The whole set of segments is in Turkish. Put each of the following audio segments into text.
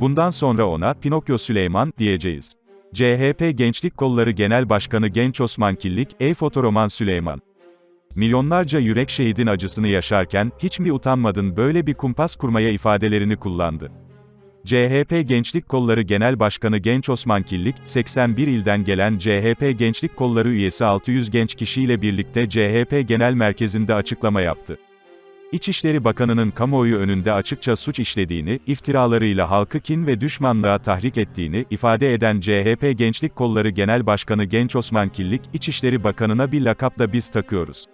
Bundan sonra ona, Pinokyo Süleyman, diyeceğiz. CHP Gençlik Kolları Genel Başkanı Genç Osman Killik, ey fotoroman Süleyman. Milyonlarca yürek şehidin acısını yaşarken, hiç mi utanmadın böyle bir kumpas kurmaya ifadelerini kullandı. CHP Gençlik Kolları Genel Başkanı Genç Osman Killik, 81 ilden gelen CHP Gençlik Kolları üyesi 600 genç kişiyle birlikte CHP Genel Merkezi'nde açıklama yaptı. İçişleri Bakanı'nın kamuoyu önünde açıkça suç işlediğini, iftiralarıyla halkı kin ve düşmanlığa tahrik ettiğini ifade eden CHP Gençlik Kolları Genel Başkanı Genç Osman Killik, İçişleri Bakanı'na bir lakap da biz takıyoruz.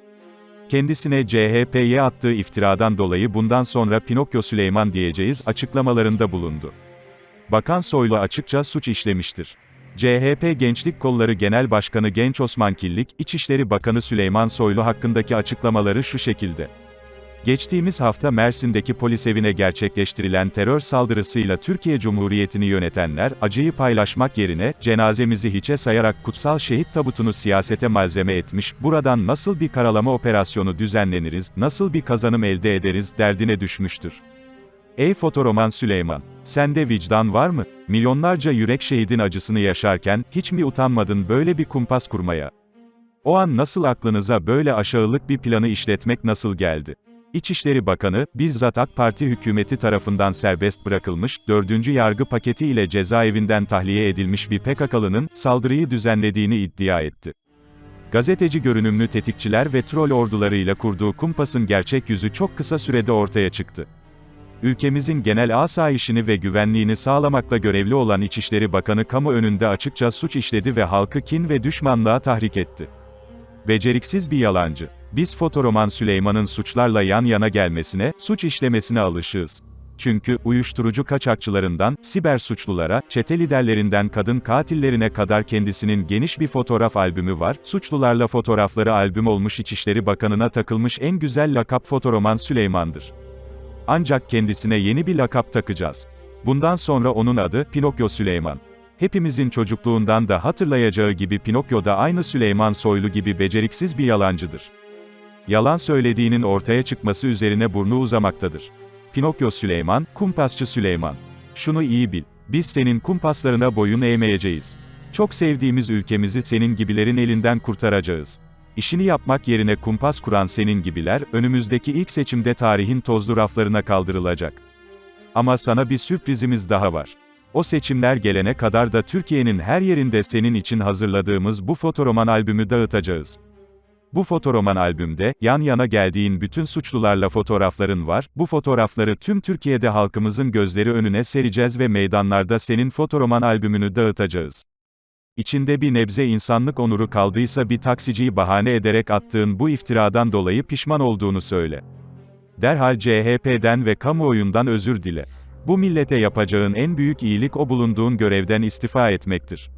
Kendisine CHP'ye attığı iftiradan dolayı bundan sonra Pinokyo Süleyman diyeceğiz açıklamalarında bulundu. Bakan Soylu açıkça suç işlemiştir. CHP Gençlik Kolları Genel Başkanı Genç Osman Killik, İçişleri Bakanı Süleyman Soylu hakkındaki açıklamaları şu şekilde. Geçtiğimiz hafta Mersin'deki polis evine gerçekleştirilen terör saldırısıyla Türkiye Cumhuriyeti'ni yönetenler, acıyı paylaşmak yerine, cenazemizi hiçe sayarak kutsal şehit tabutunu siyasete malzeme etmiş, buradan nasıl bir karalama operasyonu düzenleniriz, nasıl bir kazanım elde ederiz, derdine düşmüştür. Ey fotoroman Süleyman! Sende vicdan var mı? Milyonlarca yürek şehidin acısını yaşarken, hiç mi utanmadın böyle bir kumpas kurmaya? O an nasıl aklınıza böyle aşağılık bir planı işletmek nasıl geldi? İçişleri Bakanı, bizzat AK Parti hükümeti tarafından serbest bırakılmış, 4. yargı paketi ile cezaevinden tahliye edilmiş bir PKK'lının, saldırıyı düzenlediğini iddia etti. Gazeteci görünümlü tetikçiler ve troll ordularıyla kurduğu kumpasın gerçek yüzü çok kısa sürede ortaya çıktı. Ülkemizin genel asayişini ve güvenliğini sağlamakla görevli olan İçişleri Bakanı kamu önünde açıkça suç işledi ve halkı kin ve düşmanlığa tahrik etti. Beceriksiz bir yalancı. Biz fotoroman Süleyman'ın suçlarla yan yana gelmesine, suç işlemesine alışığız. Çünkü, uyuşturucu kaçakçılarından, siber suçlulara, çete liderlerinden kadın katillerine kadar kendisinin geniş bir fotoğraf albümü var, suçlularla fotoğrafları albüm olmuş İçişleri Bakanı'na takılmış en güzel lakap fotoroman Süleyman'dır. Ancak kendisine yeni bir lakap takacağız. Bundan sonra onun adı, Pinokyo Süleyman. Hepimizin çocukluğundan da hatırlayacağı gibi Pinokyo da aynı Süleyman Soylu gibi beceriksiz bir yalancıdır. Yalan söylediğinin ortaya çıkması üzerine burnu uzamaktadır. Pinokyo Süleyman, kumpasçı Süleyman. Şunu iyi bil, biz senin kumpaslarına boyun eğmeyeceğiz. Çok sevdiğimiz ülkemizi senin gibilerin elinden kurtaracağız. İşini yapmak yerine kumpas kuran senin gibiler, önümüzdeki ilk seçimde tarihin tozlu raflarına kaldırılacak. Ama sana bir sürprizimiz daha var. O seçimler gelene kadar da Türkiye'nin her yerinde senin için hazırladığımız bu fotoroman albümü dağıtacağız. Bu fotoroman albümde, yan yana geldiğin bütün suçlularla fotoğrafların var, bu fotoğrafları tüm Türkiye'de halkımızın gözleri önüne sereceğiz ve meydanlarda senin fotoroman albümünü dağıtacağız. İçinde bir nebze insanlık onuru kaldıysa bir taksiciyi bahane ederek attığın bu iftiradan dolayı pişman olduğunu söyle. Derhal CHP'den ve kamuoyundan özür dile. Bu millete yapacağın en büyük iyilik o bulunduğun görevden istifa etmektir.